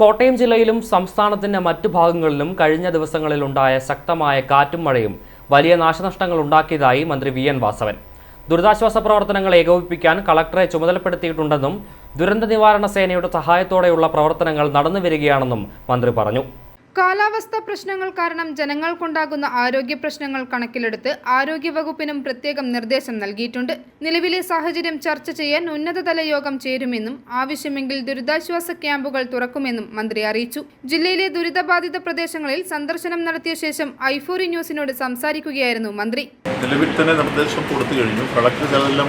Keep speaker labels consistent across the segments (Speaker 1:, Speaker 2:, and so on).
Speaker 1: കോട്ടയം ജില്ലയിലും സംസ്ഥാനത്തിന്റെ മറ്റു ഭാഗങ്ങളിലും കഴിഞ്ഞ ദിവസങ്ങളിലുണ്ടായ ശക്തമായ കാറ്റും മഴയും വലിയ നാശനഷ്ടങ്ങൾ ഉണ്ടാക്കിയതായി മന്ത്രി വി എൻ വാസവൻ. ദുരിതാശ്വാസ പ്രവർത്തനങ്ങൾ ഏകോപിപ്പിക്കാൻ കളക്ടറെ ചുമതലപ്പെടുത്തിയിട്ടുണ്ടെന്നും ദുരന്ത നിവാരണ സേനയുടെ സഹായത്തോടെയുള്ള പ്രവർത്തനങ്ങൾ നടന്നു വരികയാണെന്നും മന്ത്രി പറഞ്ഞു.
Speaker 2: കാലാവസ്ഥാ പ്രശ്നങ്ങൾ കാരണം ജനങ്ങൾക്കുണ്ടാകുന്ന ആരോഗ്യ പ്രശ്നങ്ങൾ കണക്കിലെടുത്ത് ആരോഗ്യവകുപ്പിനും പ്രത്യേകം നിർദ്ദേശം നൽകിയിട്ടുണ്ട്. നിലവിലെ സാഹചര്യം ചർച്ച ചെയ്യാൻ ഉന്നതതല യോഗം ചേരുമെന്നും ആവശ്യമെങ്കിൽ ദുരിതാശ്വാസ ക്യാമ്പുകൾ തുറക്കുമെന്നും മന്ത്രി അറിയിച്ചു. ജില്ലയിലെ ദുരിതബാധിത പ്രദേശങ്ങളിൽ സന്ദർശനം നടത്തിയ ശേഷം ഐഫോറി ന്യൂസിനോട് സംസാരിക്കുകയായിരുന്നു മന്ത്രി.
Speaker 3: നിലവിൽ തന്നെ നിർദ്ദേശം കൊടുത്തു കഴിഞ്ഞു.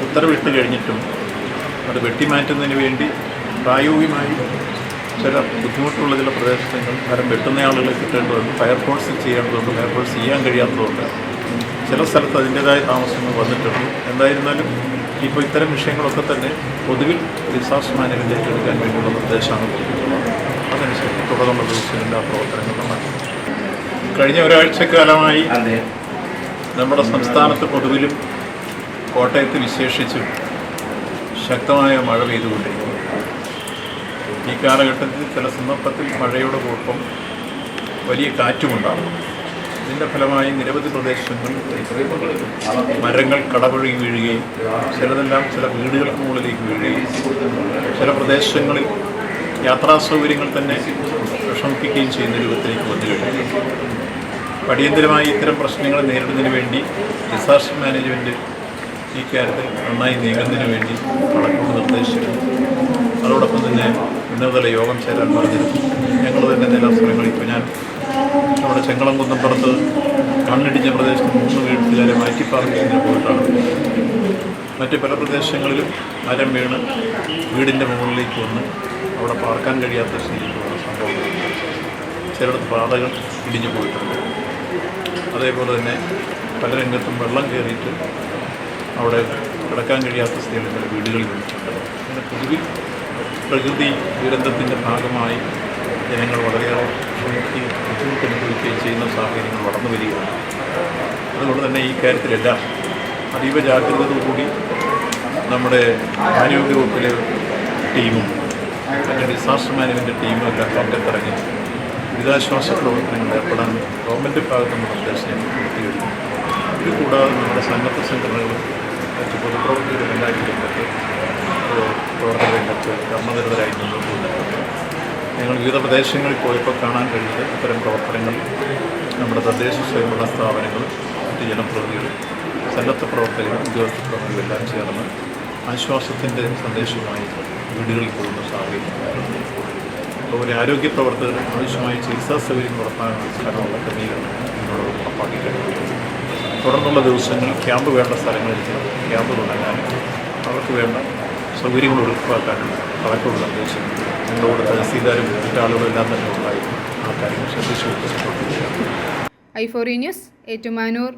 Speaker 3: ഉത്തരവിട്ട് കഴിഞ്ഞിട്ടും അത് വെട്ടിമാറ്റുന്നതിന് വേണ്ടി പ്രായോഗികമായി ചില ബുദ്ധിമുട്ടുള്ള ചില പ്രദേശങ്ങൾ മരം വെട്ടുന്ന ആളുകളെ കിട്ടേണ്ടതുണ്ട് ഫയർഫോഴ്സ് ചെയ്യേണ്ടതുണ്ട് ഫയർഫോഴ്സ് ചെയ്യാൻ കഴിയാത്തതുകൊണ്ട് ചില സ്ഥലത്ത് അതിന്റേതായ താമസങ്ങൾ വന്നിട്ടുണ്ട്. എന്തായിരുന്നാലും ഇപ്പോൾ ഇത്തരം വിഷയങ്ങളൊക്കെ തന്നെ പൊതുവിൽ ഡിസാസ്റ്റർ മാനേജ്മെന്റ് ഏറ്റെടുക്കാൻ വേണ്ടിയുള്ള നിർദ്ദേശമാണ് കൊടുത്തിട്ടുള്ളത്. അതനുസരിച്ച് തുടർന്നുള്ള ദിവസത്തിന്റെ ആ പ്രവർത്തനങ്ങൾ നടക്കും. കഴിഞ്ഞ ഒരാഴ്ചക്കാലമായി നമ്മുടെ സംസ്ഥാനത്ത് പൊതുവിലും കോട്ടയത്ത് വിശേഷിച്ചും ശക്തമായ മഴ പെയ്തുകൊണ്ടിരിക്കുന്നു. ഈ കാലഘട്ടത്തിൽ ചില സന്ദർഭത്തിൽ മഴയുടെ കുഴപ്പം വലിയ കാറ്റുമുണ്ടാകും. ഇതിന്റെ ഫലമായി നിരവധി പ്രദേശങ്ങൾ മരങ്ങൾ കടപുഴകി വീഴുകയും ചിലതെല്ലാം ചില വീടുകൾക്ക് മുകളിലേക്ക് വീഴുകയും ചില പ്രദേശങ്ങളിൽ യാത്രാ സൗകര്യങ്ങൾ തന്നെ വിഷമിപ്പിക്കുകയും ചെയ്യുന്ന രൂപത്തിലേക്ക് വന്നു കഴിഞ്ഞു. അടിയന്തരമായി ഇത്തരം പ്രശ്നങ്ങൾ നേരിടുന്നതിന് വേണ്ടി ഡിസാസ്റ്റർ മാനേജ്മെന്റ് ഈ കാര്യത്തിൽ നന്നായി നീങ്ങുന്നതിന് വേണ്ടി നടക്കുന്ന നിർദ്ദേശിച്ചു അതോടൊപ്പം തന്നെ ഉന്നതതല യോഗം ചേരാൻ പറഞ്ഞിരുന്നു ഞങ്ങൾ തന്നെ ചില സ്ഥലങ്ങളിൽ ഇപ്പോൾ ഞാൻ നമ്മുടെ ചെങ്കളം കുന്നപ്പുറത്ത് കണ്ണിടിഞ്ഞ പ്രദേശത്ത് മൂന്ന് വീട്ടുകാരെ മാറ്റി പാർപ്പിക്കുന്നതിന് പോയിട്ടാണ്. മറ്റ് പല പ്രദേശങ്ങളിലും മരം വീണ് വീടിന്റെ മുകളിലേക്ക് വന്ന് അവിടെ പാർക്കാൻ കഴിയാത്ത സ്ഥിതിയിലുള്ള സംഭവം ചിലയിടത്ത് പാതകൾ ഇടിഞ്ഞു പോയിട്ടുണ്ട്. അതേപോലെ തന്നെ പല രംഗത്തും വെള്ളം കയറിയിട്ട് അവിടെ കിടക്കാൻ കഴിയാത്ത സ്ഥിതിയിൽ ചില വീടുകളിൽ വന്നിട്ടുണ്ട് അങ്ങനെ പൊതുവിൽ പ്രകൃതി ദുരന്തത്തിന്റെ ഭാഗമായി ജനങ്ങൾ വളരെയേറെ ക്ഷമിക്കുകയും ബുദ്ധിമുട്ട് അനുഭവിക്കുകയും ചെയ്യുന്ന സാഹചര്യങ്ങൾ വളർന്നു വരികയാണ്. അതുകൊണ്ട് തന്നെ ഈ കാര്യത്തിലെല്ലാം അതീവ ജാഗ്രതയോടുകൂടി നമ്മുടെ ആരോഗ്യവകുപ്പിലെ ടീമും അല്ലെങ്കിൽ ഡിസാസ്റ്റർ മാനേജ്മെന്റ് ടീമും എല്ലാം രംഗത്തിറങ്ങി ദുരിതാശ്വാസ പ്രവർത്തനങ്ങൾ ഏർപ്പെടാൻ ഗവൺമെന്റ് ഭാഗത്ത് നമ്മുടെ നിർദ്ദേശം കഴിഞ്ഞു ഇത് കൂടാതെ നമ്മുടെ സന്നദ്ധ സംഘടനകളും മറ്റ് പൊതുപ്രവർത്തകരും ഉണ്ടാക്കിയിട്ടുണ്ട് പ്രവർത്തന രംഗത്ത് കർമ്മനിരതരായി മുന്നോട്ട് ഞങ്ങൾ വിവിധ പ്രദേശങ്ങളിൽ പോയപ്പോൾ കാണാൻ കഴിയുന്നത് ഇത്തരം പ്രവർത്തനങ്ങൾ നമ്മുടെ തദ്ദേശ സ്വയംഭരണ സ്ഥാപനങ്ങളും മറ്റ് ജനപ്രതിനിധികളും സന്നദ്ധ പ്രവർത്തകരും ഉദ്യോഗസ്ഥ പ്രവർത്തകരും എല്ലാം ചേർന്ന് ആശ്വാസത്തിന്റെ സന്ദേശവുമായി വീടുകളിൽ പോകുന്ന സാഹചര്യം ഒരു ആരോഗ്യ പ്രവർത്തകർ ആവശ്യമായ ചികിത്സാ സൗകര്യം ഉറപ്പാക്കാനുള്ള ക്രമീകരണം ഇതിനോട് ഉറപ്പാക്കി കഴിഞ്ഞു തുടർന്നുള്ള ദിവസങ്ങളിൽ ക്യാമ്പ് വേണ്ട സ്ഥലങ്ങളിൽ ക്യാമ്പ് തുടങ്ങാനും അവർക്ക് വേണ്ട സൗകര്യങ്ങൾ ഉറപ്പാക്കാനും കളക്ടറോട് നിർദ്ദേശിച്ചിട്ടുണ്ട് ഞങ്ങളോട് തഹസീൽദാരും മറ്റാളുകളും എല്ലാം തന്നെ ഉണ്ടായിരുന്നു ആ കാര്യങ്ങൾ ശ്രദ്ധിച്ചു ഐ
Speaker 2: ഐഫോറി ന്യൂസ് ഏറ്റുമാനൂർ.